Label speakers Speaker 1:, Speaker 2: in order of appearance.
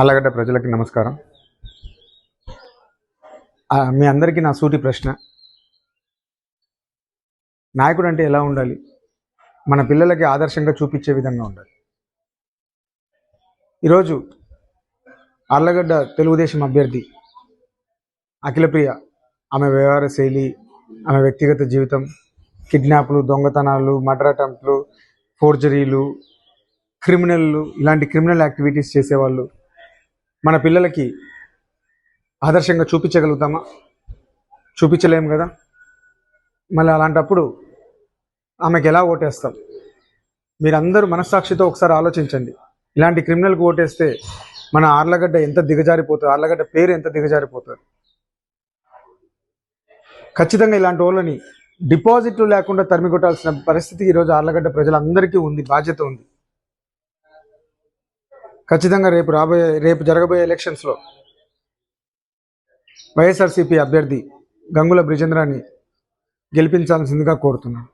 Speaker 1: ఆలగడ్డ ప్రజలకి నమస్కారం. మీ అందరికీ నా సూటి ప్రశ్న. నాయకుడు అంటే ఎలా ఉండాలి? మన పిల్లలకి ఆదర్శంగా చూపించే విధంగా ఉండాలి. ఈరోజు ఆర్లగడ్డ తెలుగుదేశం అభ్యర్థి అఖిలప్రియ ఆమె వ్యవహార శైలి ఆమె వ్యక్తిగత జీవితం కిడ్నాప్లు దొంగతనాలు మర్డర్ అటెంప్ట్లు ఫోర్జరీలు క్రిమినల్లు ఇలాంటి క్రిమినల్ యాక్టివిటీస్ చేసేవాళ్ళు మన పిల్లలకి ఆదర్శంగా చూపించగలుగుతామా? చూపించలేము కదా? మళ్ళీ అలాంటప్పుడు ఆమెకి ఎలా ఓటేస్తాం? మీరందరూ మనస్సాక్షితో ఒకసారి ఆలోచించండి. ఇలాంటి క్రిమినల్కి ఓటేస్తే మన ఆర్లగడ్డ ఎంత దిగజారిపోతుంది ఆర్లగడ్డ పేరు ఎంత దిగజారిపోతుంది? ఖచ్చితంగా ఇలాంటి వాళ్ళని డిపాజిట్లు లేకుండా తరిమి కొట్టాల్సిన పరిస్థితి ఈరోజు ఆర్లగడ్డ ప్రజలందరికీ ఉంది బాధ్యత ఉంది. ఖచ్చితంగా రేపు రాబోయే రేపు జరగబోయే ఎలక్షన్స్లో వైఎస్ఆర్సీపీ అభ్యర్థి గంగుల బ్రిజేంద్రాన్ని గెలిపించాల్సిందిగా కోరుతున్నాను.